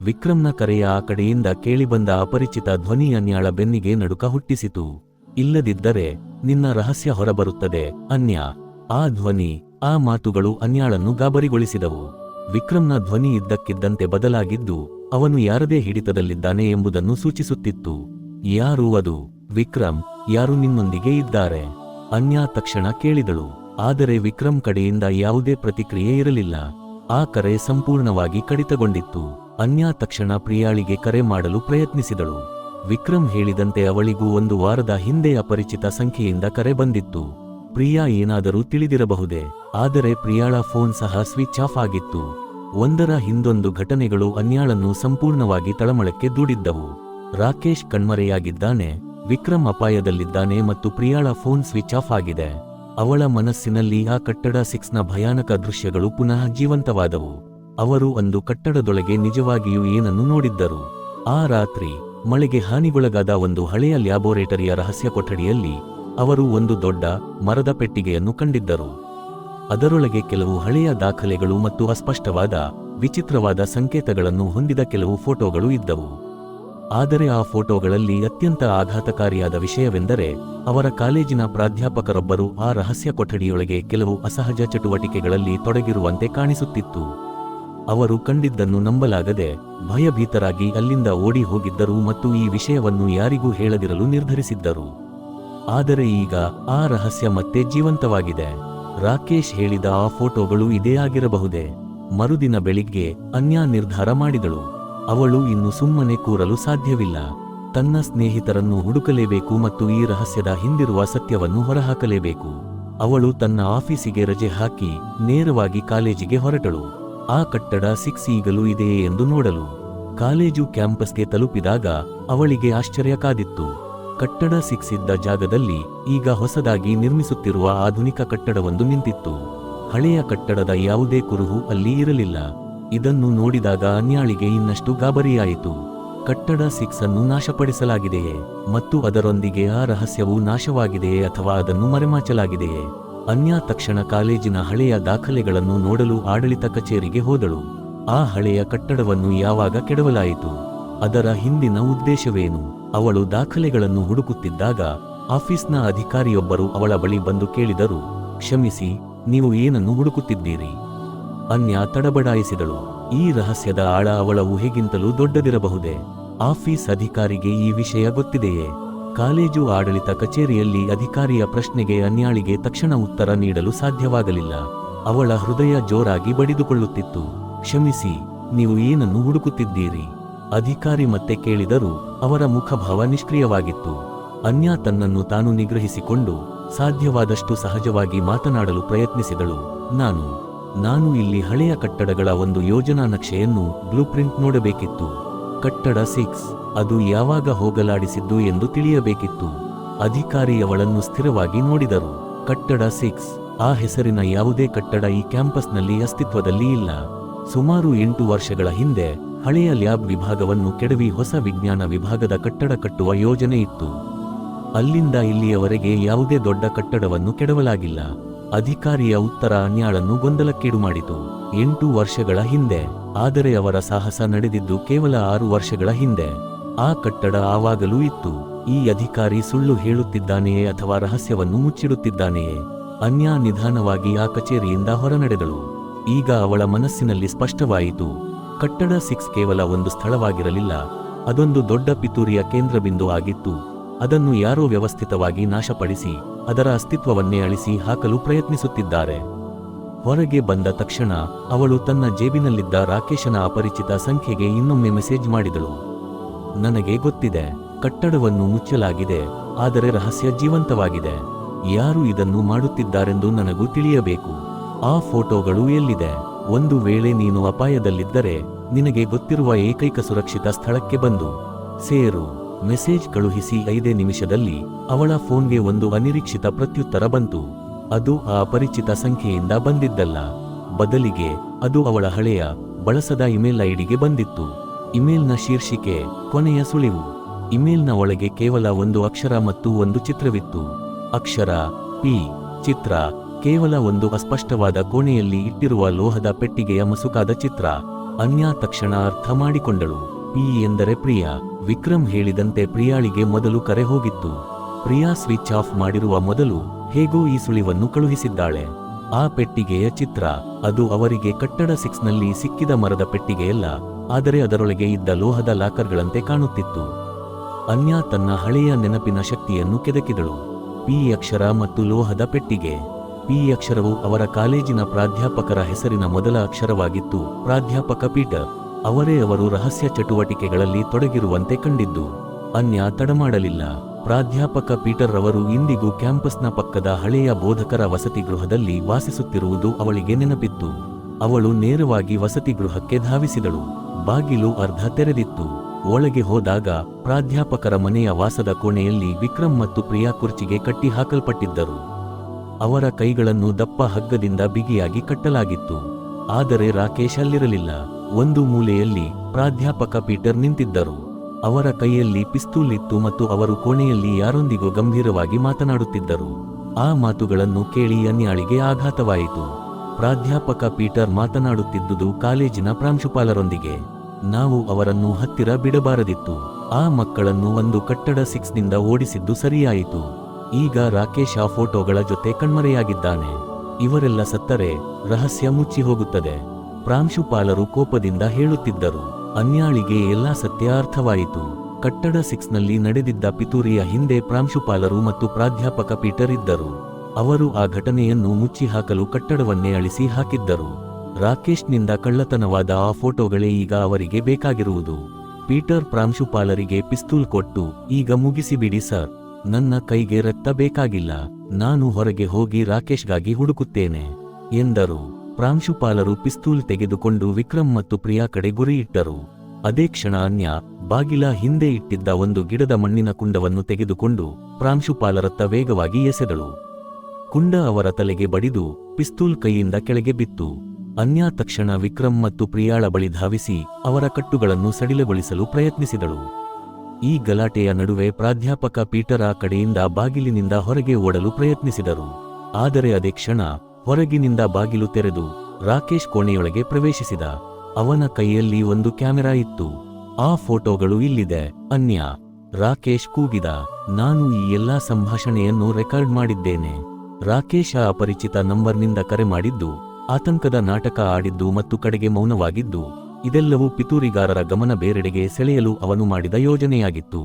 ವಿಕ್ರಮ್ನ ಕರೆಯ ಆ ಕಡೆಯಿಂದ ಕೇಳಿಬಂದ ಅಪರಿಚಿತ ಧ್ವನಿ ಅನ್ಯಾಳ ಬೆನ್ನಿಗೆ ನಡುಕ ಹುಟ್ಟಿಸಿತು. ಇಲ್ಲದಿದ್ದರೆ ನಿನ್ನ ರಹಸ್ಯ ಹೊರಬರುತ್ತದೆ, ಅನ್ಯ. ಆ ಧ್ವನಿ, ಆ ಮಾತುಗಳು ಅನ್ಯಾಳನ್ನು ಗಾಬರಿಗೊಳಿಸಿದವು. ವಿಕ್ರಮ್ನ ಧ್ವನಿ ಇದ್ದಕ್ಕಿದ್ದಂತೆ ಬದಲಾಗಿದ್ದು, ಅವನು ಯಾರದೇ ಹಿಡಿತದಲ್ಲಿದ್ದಾನೆ ಎಂಬುದನ್ನು ಸೂಚಿಸುತ್ತಿತ್ತು. ಯಾರು ಅದು? ವಿಕ್ರಮ್, ಯಾರು ನಿನ್ನೊಂದಿಗೆ ಇದ್ದಾರೆ? ಅನ್ಯಾ ತಕ್ಷಣ ಕೇಳಿದಳು. ಆದರೆ ವಿಕ್ರಮ್ ಕಡೆಯಿಂದ ಯಾವುದೇ ಪ್ರತಿಕ್ರಿಯೆ ಇರಲಿಲ್ಲ. ಆ ಕರೆ ಸಂಪೂರ್ಣವಾಗಿ ಕಡಿತಗೊಂಡಿತ್ತು. ಅನ್ಯಾ ತಕ್ಷಣ ಪ್ರಿಯಾಳಿಗೆ ಕರೆ ಮಾಡಲು ಪ್ರಯತ್ನಿಸಿದಳು. ವಿಕ್ರಮ್ ಹೇಳಿದಂತೆ ಅವಳಿಗೂ ಒಂದು ವಾರದ ಹಿಂದೆ ಅಪರಿಚಿತ ಸಂಖ್ಯೆಯಿಂದ ಕರೆ ಬಂದಿತ್ತು. ಪ್ರಿಯಾ ಏನಾದರೂ ತಿಳಿದಿರಬಹುದೇ? ಆದರೆ ಪ್ರಿಯಾಳ ಫೋನ್ ಸಹ ಸ್ವಿಚ್ ಆಫ್ ಆಗಿತ್ತು. ಒಂದರ ಹಿಂದೊಂದು ಘಟನೆಗಳು ಅನ್ಯಾಳನ್ನು ಸಂಪೂರ್ಣವಾಗಿ ತಳಮಳಕ್ಕೆ ದೂಡಿದ್ದವು. ರಾಕೇಶ್ ಕಣ್ಮರೆಯಾಗಿದ್ದಾನೆ ವಿಕ್ರಮ್ ಅಪಾಯದಲ್ಲಿದ್ದಾನೆ ಮತ್ತು ಪ್ರಿಯಾಳ ಫೋನ್ ಸ್ವಿಚ್ ಆಫ್ ಆಗಿದೆ. ಅವಳ ಮನಸ್ಸಿನಲ್ಲಿ ಆ ಕಟ್ಟಡ ಸಿಕ್ಸ್ನ ಭಯಾನಕ ದೃಶ್ಯಗಳು ಪುನಃ ಜೀವಂತವಾದವು. ಅವರು ಒಂದು ಕಟ್ಟಡದೊಳಗೆ ನಿಜವಾಗಿಯೂ ಏನನ್ನು ನೋಡಿದ್ದರು? ಆ ರಾತ್ರಿ, ಮಳೆಗೆ ಹಾನಿಗೊಳಗಾದ ಒಂದು ಹಳೆಯ ಲ್ಯಾಬೋರೇಟರಿಯ ರಹಸ್ಯ ಕೊಠಡಿಯಲ್ಲಿ ಅವರು ಒಂದು ದೊಡ್ಡ ಮರದ ಪೆಟ್ಟಿಗೆಯನ್ನು ಕಂಡಿದ್ದರು. ಅದರೊಳಗೆ ಕೆಲವು ಹಳೆಯ ದಾಖಲೆಗಳು ಮತ್ತು ಅಸ್ಪಷ್ಟವಾದ, ವಿಚಿತ್ರವಾದ ಸಂಕೇತಗಳನ್ನು ಹೊಂದಿದ ಕೆಲವು ಫೋಟೋಗಳು ಇದ್ದವು. ಆದರೆ ಆ ಫೋಟೋಗಳಲ್ಲಿ ಅತ್ಯಂತ ಆಘಾತಕಾರಿಯಾದ ವಿಷಯವೆಂದರೆ, ಅವರ ಕಾಲೇಜಿನ ಪ್ರಾಧ್ಯಾಪಕರೊಬ್ಬರು ಆ ರಹಸ್ಯ ಕೊಠಡಿಯೊಳಗೆ ಕೆಲವು ಅಸಹಜ ಚಟುವಟಿಕೆಗಳಲ್ಲಿ ತೊಡಗಿರುವಂತೆ ಕಾಣಿಸುತ್ತಿತ್ತು. ಅವರು ಕಂಡಿದ್ದನ್ನು ನಂಬಲಾಗದೆ ಭಯಭೀತರಾಗಿ ಅಲ್ಲಿಂದ ಓಡಿ ಹೋಗಿದ್ದರು ಮತ್ತು ಈ ವಿಷಯವನ್ನು ಯಾರಿಗೂ ಹೇಳದಿರಲು ನಿರ್ಧರಿಸಿದ್ದರು. ಆದರೆ ಈಗ ಆ ರಹಸ್ಯ ಮತ್ತೆ ಜೀವಂತವಾಗಿದೆ. ರಾಕೇಶ್ ಹೇಳಿದ ಆ ಫೋಟೋಗಳು ಇದೇ ಆಗಿರಬಹುದೇ? ಮರುದಿನ ಬೆಳಿಗ್ಗೆ ಅನ್ಯಾ ನಿರ್ಧಾರ ಮಾಡಿದಳು. ಅವಳು ಇನ್ನು ಸುಮ್ಮನೆ ಕೂರಲು ಸಾಧ್ಯವಿಲ್ಲ. ತನ್ನ ಸ್ನೇಹಿತರನ್ನು ಹುಡುಕಲೇಬೇಕು ಮತ್ತು ಈ ರಹಸ್ಯದ ಹಿಂದಿರುವ ಸತ್ಯವನ್ನು ಹೊರಹಾಕಲೇಬೇಕು. ಅವಳು ತನ್ನ ಆಫೀಸಿಗೆ ರಜೆ ಹಾಕಿ ನೇರವಾಗಿ ಕಾಲೇಜಿಗೆ ಹೊರಟಳು. ಆ ಕಟ್ಟಡ ಸಿಕ್ಸ್ ಈಗಲೂ ಇದೆಯೇ ಎಂದು ನೋಡಲು ಕಾಲೇಜು ಕ್ಯಾಂಪಸ್ಗೆ ತಲುಪಿದಾಗ ಅವಳಿಗೆ ಆಶ್ಚರ್ಯ ಕಾದಿತ್ತು. ಕಟ್ಟಡ ಸಿಕ್ಸ್ ಇದ್ದ ಜಾಗದಲ್ಲಿ ಈಗ ಹೊಸದಾಗಿ ನಿರ್ಮಿಸುತ್ತಿರುವ ಆಧುನಿಕ ಕಟ್ಟಡವೊಂದು ನಿಂತಿತ್ತು. ಹಳೆಯ ಕಟ್ಟಡದ ಯಾವುದೇ ಕುರುಹು ಅಲ್ಲಿ ಇರಲಿಲ್ಲ. ಇದನ್ನು ನೋಡಿದಾಗ ಅನ್ಯಾಳಿಗೆ ಇನ್ನಷ್ಟು ಗಾಬರಿಯಾಯಿತು. ಕಟ್ಟಡ ಸಿಕ್ಸ್ ಅನ್ನು ನಾಶಪಡಿಸಲಾಗಿದೆಯೇ ಮತ್ತು ಅದರೊಂದಿಗೆ ಆ ರಹಸ್ಯವು ನಾಶವಾಗಿದೆಯೇ ಅಥವಾ ಅದನ್ನು ಮರೆಮಾಚಲಾಗಿದೆಯೇ? ಅನ್ಯಾ ತಕ್ಷಣ ಕಾಲೇಜಿನ ಹಳೆಯ ದಾಖಲೆಗಳನ್ನು ನೋಡಲು ಆಡಳಿತ ಕಚೇರಿಗೆ ಹೋದಳು. ಆ ಹಳೆಯ ಕಟ್ಟಡವನ್ನು ಯಾವಾಗ ಕೆಡವಲಾಯಿತು? ಅದರ ಹಿಂದಿನ ಉದ್ದೇಶವೇನು? ಅವಳು ದಾಖಲೆಗಳನ್ನು ಹುಡುಕುತ್ತಿದ್ದಾಗ ಆಫೀಸ್ನ ಅಧಿಕಾರಿಯೊಬ್ಬರು ಅವಳ ಬಳಿ ಬಂದು ಕೇಳಿದರು, ಕ್ಷಮಿಸಿ, ನೀವು ಏನನ್ನು ಹುಡುಕುತ್ತಿದ್ದೀರಿ? ಅನ್ಯಾ ತಡಬಡಾಯಿಸಿದಳು. ಈ ರಹಸ್ಯದ ಆಳ ಅವಳ ಊಹೆಗಿಂತಲೂ ದೊಡ್ಡದಿರಬಹುದೇ? ಆಫೀಸ್ ಅಧಿಕಾರಿಗೆ ಈ ವಿಷಯ ಗೊತ್ತಿದೆಯೇ? ಕಾಲೇಜು ಆಡಳಿತ ಕಚೇರಿಯಲ್ಲಿ ಅಧಿಕಾರಿಯ ಪ್ರಶ್ನೆಗೆ ಅನ್ಯಾಳಿಗೆ ತಕ್ಷಣ ಉತ್ತರ ನೀಡಲು ಸಾಧ್ಯವಾಗಲಿಲ್ಲ. ಅವಳ ಹೃದಯ ಜೋರಾಗಿ ಬಡಿದುಕೊಳ್ಳುತ್ತಿತ್ತು. ಕ್ಷಮಿಸಿ, ನೀವು ಏನನ್ನು ಹುಡುಕುತ್ತಿದ್ದೀರಿ? ಅಧಿಕಾರಿ ಮತ್ತೆ ಕೇಳಿದರೂ ಅವರ ಮುಖಭಾವ ನಿಷ್ಕ್ರಿಯವಾಗಿತ್ತು. ಅನ್ಯಾ ತನ್ನನ್ನು ತಾನು ನಿಗ್ರಹಿಸಿಕೊಂಡು ಸಾಧ್ಯವಾದಷ್ಟು ಸಹಜವಾಗಿ ಮಾತನಾಡಲು ಪ್ರಯತ್ನಿಸಿದಳು. ನಾನು ನಾನು ಇಲ್ಲಿ ಹಳೆಯ ಕಟ್ಟಡಗಳ ಒಂದು ಯೋಜನಾ ನಕ್ಷೆಯನ್ನು ಬ್ಲೂಪ್ರಿಂಟ್ ನೋಡಬೇಕಿತ್ತು. ಕಟ್ಟಡ ಸಿಕ್ಸ್. ಅದು ಯಾವಾಗ ಹೋಗಲಾಡಿಸಿದ್ದು ಎಂದು ತಿಳಿಯಬೇಕಿತ್ತು. ಅಧಿಕಾರಿಯವಳನ್ನು ಸ್ಥಿರವಾಗಿ ನೋಡಿದರು. ಕಟ್ಟಡ ಸಿಕ್ಸ್ ಆ ಹೆಸರಿನ ಯಾವುದೇ ಕಟ್ಟಡ ಈ ಕ್ಯಾಂಪಸ್ನಲ್ಲಿ ಅಸ್ತಿತ್ವದಲ್ಲಿ ಇಲ್ಲ. ಸುಮಾರು ಎಂಟು ವರ್ಷಗಳ ಹಿಂದೆ, ಹಳೆಯ ಲ್ಯಾಬ್ ವಿಭಾಗವನ್ನು ಕೆಡವಿ ಹೊಸ ವಿಜ್ಞಾನ ವಿಭಾಗದ ಕಟ್ಟಡ ಕಟ್ಟುವ ಯೋಜನೆ ಇತ್ತು. ಅಲ್ಲಿಂದ ಇಲ್ಲಿಯವರೆಗೆ ಯಾವುದೇ ದೊಡ್ಡ ಕಟ್ಟಡವನ್ನು ಕೆಡವಲಾಗಿಲ್ಲ. ಅಧಿಕಾರಿಯ ಉತ್ತರ ಅನ್ಯಾಳನ್ನು ಗೊಂದಲಕ್ಕೀಡು ಮಾಡಿತು. ಎಂಟು ವರ್ಷಗಳ ಹಿಂದೆ, ಆದರೆ ಅವರ ಸಾಹಸ ನಡೆದಿದ್ದು ಕೇವಲ ಆರು ವರ್ಷಗಳ ಹಿಂದೆ. ಆ ಕಟ್ಟಡ ಆವಾಗಲೂ ಇತ್ತು. ಈ ಅಧಿಕಾರಿ ಸುಳ್ಳು ಹೇಳುತ್ತಿದ್ದಾನೆಯೇ ಅಥವಾ ರಹಸ್ಯವನ್ನು ಮುಚ್ಚಿಡುತ್ತಿದ್ದಾನೆಯೇ? ಅನ್ಯಾ ನಿಧಾನವಾಗಿ ಆ ಕಚೇರಿಯಿಂದ ಹೊರನಡೆದಳು. ಈಗ ಅವಳ ಮನಸ್ಸಿನಲ್ಲಿ ಸ್ಪಷ್ಟವಾಯಿತು. ಕಟ್ಟಡ ಸಿಕ್ಸ್ ಕೇವಲ ಒಂದು ಸ್ಥಳವಾಗಿರಲಿಲ್ಲ. ಅದೊಂದು ದೊಡ್ಡ ಪಿತೂರಿಯ ಕೇಂದ್ರಬಿಂದು ಆಗಿತ್ತು. ಅದನ್ನು ಯಾರೋ ವ್ಯವಸ್ಥಿತವಾಗಿ ನಾಶಪಡಿಸಿ, ಅದರ ಅಸ್ತಿತ್ವವನ್ನೇ ಅಳಿಸಿ ಹಾಕಲು ಪ್ರಯತ್ನಿಸುತ್ತಿದ್ದಾರೆ. ಹೊರಗೆ ಬಂದ ತಕ್ಷಣ ಅವಳು ತನ್ನ ಜೇಬಿನಲ್ಲಿದ್ದ ರಾಕೇಶನ ಅಪರಿಚಿತ ಸಂಖ್ಯೆಗೆ ಇನ್ನೊಮ್ಮೆ ಮೆಸೇಜ್ ಮಾಡಿದಳು. ನನಗೆ ಗೊತ್ತಿದೆ, ಕಟ್ಟಡವನ್ನು ಮುಚ್ಚಲಾಗಿದೆ, ಆದರೆ ರಹಸ್ಯ ಜೀವಂತವಾಗಿದೆ. ಯಾರು ಇದನ್ನು ಮಾಡುತ್ತಿದ್ದಾರೆಂದು ನನಗೂ ತಿಳಿಯಬೇಕು. ಆ ಫೋಟೋಗಳು ಎಲ್ಲಿದೆ? ಒಂದು ವೇಳೆ ನೀನು ಅಪಾಯದಲ್ಲಿದ್ದರೆ, ನಿನಗೆ ಗೊತ್ತಿರುವ ಏಕೈಕ ಸುರಕ್ಷಿತ ಸ್ಥಳಕ್ಕೆ ಬಂದು. ಸೇರು. ಮೆಸೇಜ್ ಕಳುಹಿಸಿ ಐದೇ ನಿಮಿಷದಲ್ಲಿ ಅವಳ ಫೋನ್ಗೆ ಒಂದು ಅನಿರೀಕ್ಷಿತ ಪ್ರತ್ಯುತ್ತರ ಬಂತು. ಅದು ಆ ಅಪರಿಚಿತ ಸಂಖ್ಯೆಯಿಂದ ಬಂದಿದ್ದಲ್ಲ. ಬದಲಿಗೆ ಅದು ಅವಳ ಹಳೆಯ, ಬಳಸದ ಇಮೇಲ್ ಐಡಿಗೆ ಬಂದಿತ್ತು. ಇಮೇಲ್ನ ಶೀರ್ಷಿಕೆ ಕೊನೆಯ ಸುಳಿವು. ಇಮೇಲ್ನ ಒಳಗೆ ಕೇವಲ ಒಂದು ಅಕ್ಷರ ಮತ್ತು ಒಂದು ಚಿತ್ರವಿತ್ತು. ಅಕ್ಷರ ಪಿ ಚಿತ್ರ, ಕೇವಲ ಒಂದು ಅಸ್ಪಷ್ಟವಾದ ಕೋಣೆಯಲ್ಲಿ ಇಟ್ಟಿರುವ ಲೋಹದ ಪೆಟ್ಟಿಗೆಯ ಮಸುಕಾದ ಚಿತ್ರ. ಅನ್ಯಾ ತಕ್ಷಣ ಅರ್ಥ ಮಾಡಿಕೊಂಡಳು. ಪಿ ಎಂದರೆ ಪ್ರಿಯಾ. ವಿಕ್ರಮ್ ಹೇಳಿದಂತೆ ಪ್ರಿಯಾಳಿಗೆ ಮೊದಲು ಕರೆ ಹೋಗಿತ್ತು. ಪ್ರಿಯಾ ಸ್ವಿಚ್ ಆಫ್ ಮಾಡಿರುವ ಮೊದಲು ಹೇಗೋ ಈ ಸುಳಿವನ್ನು ಕಳುಹಿಸಿದ್ದಾಳೆ. ಆ ಪೆಟ್ಟಿಗೆಯ ಚಿತ್ರ. ಅದು ಅವರಿಗೆ ಕಟ್ಟಡ ಸಿಕ್ಸ್ನಲ್ಲಿ ಸಿಕ್ಕಿದ ಮರದ ಪೆಟ್ಟಿಗೆಯಲ್ಲ. ಆದರೆ ಅದರೊಳಗೆ ಇದ್ದ ಲೋಹದ ಲಾಕರ್ಗಳಂತೆ ಕಾಣುತ್ತಿತ್ತು. ಅನ್ಯಾ ತನ್ನ ಹಳೆಯ ನೆನಪಿನ ಶಕ್ತಿಯನ್ನು ಕೆದಕಿದಳು. ಪಿ ಅಕ್ಷರ ಮತ್ತು ಲೋಹದ ಪೆಟ್ಟಿಗೆ. ಪಿ ಅಕ್ಷರವು ಅವರ ಕಾಲೇಜಿನ ಪ್ರಾಧ್ಯಾಪಕರ ಹೆಸರಿನ ಮೊದಲ ಅಕ್ಷರವಾಗಿತ್ತು. ಪ್ರಾಧ್ಯಾಪಕ ಪೀಟರ್, ಅವರೇ ಅವರು ರಹಸ್ಯ ಚಟುವಟಿಕೆಗಳಲ್ಲಿ ತೊಡಗಿರುವಂತೆ ಕಂಡಿದ್ದು. ಅನ್ಯ ತಡಮಾಡಲಿಲ್ಲ. ಪ್ರಾಧ್ಯಾಪಕ ಪೀಟರ್ ಅವರು ಇಂದಿಗೂ ಕ್ಯಾಂಪಸ್ನ ಪಕ್ಕದ ಹಳೆಯ ಬೋಧಕರ ವಸತಿ ಗೃಹದಲ್ಲಿ ವಾಸಿಸುತ್ತಿರುವುದು ಅವಳಿಗೆ ನೆನಪಿತ್ತು. ಅವಳು ನೇರವಾಗಿ ವಸತಿ ಗೃಹಕ್ಕೆ ಧಾವಿಸಿದಳು. ಬಾಗಿಲು ಅರ್ಧ ತೆರೆದಿತ್ತು. ಒಳಗೆ ಹೋದಾಗ ಪ್ರಾಧ್ಯಾಪಕರ ಮನೆಯ ವಾಸದ ಕೋಣೆಯಲ್ಲಿ ವಿಕ್ರಮ್ ಮತ್ತು ಪ್ರಿಯಾ ಕುರ್ಚಿಗೆ ಕಟ್ಟಿ ಹಾಕಲ್ಪಟ್ಟಿದ್ದರು. ಅವರ ಕೈಗಳನ್ನು ದಪ್ಪ ಹಗ್ಗದಿಂದ ಬಿಗಿಯಾಗಿ ಕಟ್ಟಲಾಗಿತ್ತು. ಆದರೆ ರಾಕೇಶ್ ಅಲ್ಲಿರಲಿಲ್ಲ. ಒಂದು ಮೂಲೆಯಲ್ಲಿ ಪ್ರಾಧ್ಯಾಪಕ ಪೀಟರ್ ನಿಂತಿದ್ದರು. ಅವರ ಕೈಯಲ್ಲಿ ಪಿಸ್ತೂಲ್ ಇತ್ತು ಮತ್ತು ಅವರು ಕೋಣೆಯಲ್ಲಿ ಯಾರೊಂದಿಗೂ ಗಂಭೀರವಾಗಿ ಮಾತನಾಡುತ್ತಿದ್ದರು. ಆ ಮಾತುಗಳನ್ನು ಕೇಳಿ ಅನ್ಯಾಳಿಗೆ ಆಘಾತವಾಯಿತು. ಪ್ರಾಧ್ಯಾಪಕ ಪೀಟರ್ ಮಾತನಾಡುತ್ತಿದ್ದುದು ಕಾಲೇಜಿನ ಪ್ರಾಂಶುಪಾಲರೊಂದಿಗೆ. ನಾವು ಅವರನ್ನು ಹತ್ತಿರ ಬಿಡಬಾರದಿತ್ತು. ಆ ಮಕ್ಕಳನ್ನು ಒಂದು ಕಟ್ಟಡ ಸಿಕ್ಸ್ನಿಂದ ಓಡಿಸಿದ್ದು ಸರಿಯಾಯಿತು. ಈಗ ರಾಕೇಶ್ ಆ ಫೋಟೋಗಳ ಜೊತೆ ಕಣ್ಮರೆಯಾಗಿದ್ದಾನೆ. ಇವರೆಲ್ಲ ಸತ್ತರೆ, ರಹಸ್ಯ ಮುಚ್ಚಿ ಹೋಗುತ್ತದೆ. ಪ್ರಾಂಶುಪಾಲರು ಕೋಪದಿಂದ ಹೇಳುತ್ತಿದ್ದರು, ಅನ್ಯಾಳಿಗೆ ಎಲ್ಲಾ ಸತ್ಯ ಅರ್ಥವಾಯಿತು. ಕಟ್ಟಡ ಸಿಕ್ಸ್ನಲ್ಲಿ ನಡೆದಿದ್ದ ಪಿತೂರಿಯ ಹಿಂದೆ ಪ್ರಾಂಶುಪಾಲರು ಮತ್ತು ಪ್ರಾಧ್ಯಾಪಕ ಪೀಟರ್ ಇದ್ದರು. ಅವರು ಆ ಘಟನೆಯನ್ನು ಮುಚ್ಚಿಹಾಕಲು ಕಟ್ಟಡವನ್ನೇ ಅಳಿಸಿ ಹಾಕಿದ್ದರು. ರಾಕೇಶ್ನಿಂದ ಕಳ್ಳತನವಾದ ಆ ಫೋಟೋಗಳೇ ಈಗ ಅವರಿಗೆ ಬೇಕಾಗಿರುವುದು. ಪೀಟರ್ ಪ್ರಾಂಶುಪಾಲರಿಗೆ ಪಿಸ್ತೂಲ್ ಕೊಟ್ಟು, ಈಗ ಮುಗಿಸಿಬಿಡಿ ಸರ್. ನನ್ನ ಕೈಗೆ ರಕ್ತ ಬೇಕಾಗಿಲ್ಲ. ನಾನು ಹೊರಗೆ ಹೋಗಿ ರಾಕೇಶ್ಗಾಗಿ ಹುಡುಕುತ್ತೇನೆ. ಎಂದರು. ಪ್ರಾಂಶುಪಾಲರು ಪಿಸ್ತೂಲ್ ತೆಗೆದುಕೊಂಡು ವಿಕ್ರಮ್ ಮತ್ತು ಪ್ರಿಯಾ ಕಡೆ ಗುರಿಯಿಟ್ಟರು ಅದೇ ಕ್ಷಣ ಅನ್ಯ, ಬಾಗಿಲ ಹಿಂದೆ ಇಟ್ಟಿದ್ದ ಒಂದು ಗಿಡದ ಮಣ್ಣಿನ ಕುಂಡವನ್ನು ತೆಗೆದುಕೊಂಡು ಪ್ರಾಂಶುಪಾಲರತ್ತ ವೇಗವಾಗಿ ಎಸೆದಳು. ಕುಂಡ ಅವರ ತಲೆಗೆ ಬಡಿದು, ಪಿಸ್ತೂಲ್ ಕೈಯಿಂದ ಕೆಳಗೆ ಬಿತ್ತು. ಅನ್ಯ ತಕ್ಷಣ ವಿಕ್ರಮ್ ಮತ್ತು ಪ್ರಿಯಾಳ ಬಳಿ ಧಾವಿಸಿ ಅವರ ಕಟ್ಟುಗಳನ್ನು ಸಡಿಲಗೊಳಿಸಲು ಪ್ರಯತ್ನಿಸಿದಳು. ಈ ಗಲಾಟೆಯ ನಡುವೆ ಪ್ರಾಧ್ಯಾಪಕ ಪೀಟರ್ ಆ ಕಡೆಯಿಂದ ಬಾಗಿಲಿನಿಂದ ಹೊರಗೆ ಓಡಲು ಪ್ರಯತ್ನಿಸಿದರು. ಆದರೆ ಅದೇ ಕ್ಷಣ ಹೊರಗಿನಿಂದ ಬಾಗಿಲು ತೆರೆದು ರಾಕೇಶ್ ಕೋಣೆಯೊಳಗೆ ಪ್ರವೇಶಿಸಿದ. ಅವನ ಕೈಯಲ್ಲಿ ಒಂದು ಕ್ಯಾಮೆರಾ ಇತ್ತು. ಆ ಫೋಟೋಗಳು ಇಲ್ಲಿದೆ, ಅನ್ಯ. ರಾಕೇಶ್ ಕೂಗಿದ, ನಾನು ಈ ಎಲ್ಲಾ ಸಂಭಾಷಣೆಯನ್ನು ರೆಕಾರ್ಡ್ ಮಾಡಿದ್ದೇನೆ. ರಾಕೇಶ್ ಅಪರಿಚಿತ ನಂಬರ್ನಿಂದ ಕರೆ ಮಾಡಿದ್ದು ಆತಂಕದ ನಾಟಕ ಆಡಿದ್ದು ಮತ್ತು ಕಡೆಗೆ ಮೌನವಾಗಿದ್ದು, ಇದೆಲ್ಲವೂ ಪಿತೂರಿಗಾರರ ಗಮನ ಬೇರೆಡೆಗೆ ಸೆಳೆಯಲು ಅವನು ಮಾಡಿದ ಯೋಜನೆಯಾಗಿತ್ತು.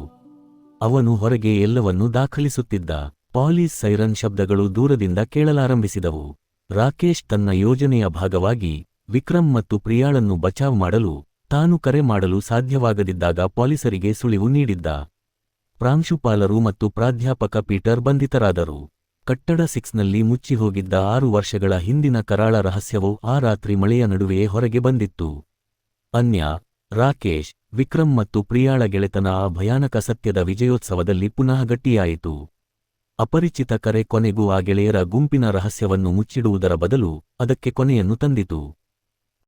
ಅವನು ಹೊರಗೆ ಎಲ್ಲವನ್ನೂ ದಾಖಲಿಸುತ್ತಿದ್ದ ಪಾಲಿಸ್ ಸೈರನ್ ಶಬ್ದಗಳು ದೂರದಿಂದ ಕೇಳಲಾರಂಭಿಸಿದವು. ರಾಕೇಶ್ ತನ್ನ ಯೋಜನೆಯ ಭಾಗವಾಗಿ ವಿಕ್ರಮ್ ಮತ್ತು ಪ್ರಿಯಾಳನ್ನು ಬಚಾವ್ ಮಾಡಲು, ತಾನು ಕರೆ ಮಾಡಲು ಸಾಧ್ಯವಾಗದಿದ್ದಾಗ ಪೊಲೀಸರಿಗೆ ಸುಳಿವು ನೀಡಿದ್ದ. ಪ್ರಾಂಶುಪಾಲರು ಮತ್ತು ಪ್ರಾಧ್ಯಾಪಕ ಪೀಟರ್ ಬಂಧಿತರಾದರು. ಕಟ್ಟಡ ಸಿಕ್ಸ್ನಲ್ಲಿ ಮುಚ್ಚಿಹೋಗಿದ್ದ ಆರು ವರ್ಷಗಳ ಹಿಂದಿನ ಕರಾಳ ರಹಸ್ಯವು ಆ ರಾತ್ರಿ ಮಳೆಯ ನಡುವೆಯೇ ಹೊರಗೆ ಬಂದಿತ್ತು. ಅನ್ಯ, ರಾಕೇಶ್, ವಿಕ್ರಮ್ ಮತ್ತು ಪ್ರಿಯಾಳ ಗೆಳೆತನ ಆ ಭಯಾನಕ ಸತ್ಯದ ವಿಜಯೋತ್ಸವದಲ್ಲಿ ಪುನಃ ಗಟ್ಟಿಯಾಯಿತು. ಅಪರಿಚಿತ ಕರೆ ಕೊನೆಗೂ ಆ ಗೆಳೆಯರ ಗುಂಪಿನ ರಹಸ್ಯವನ್ನು ಮುಚ್ಚಿಡುವುದರ ಬದಲು ಅದಕ್ಕೆ ಕೊನೆಯನ್ನು ತಂದಿತು.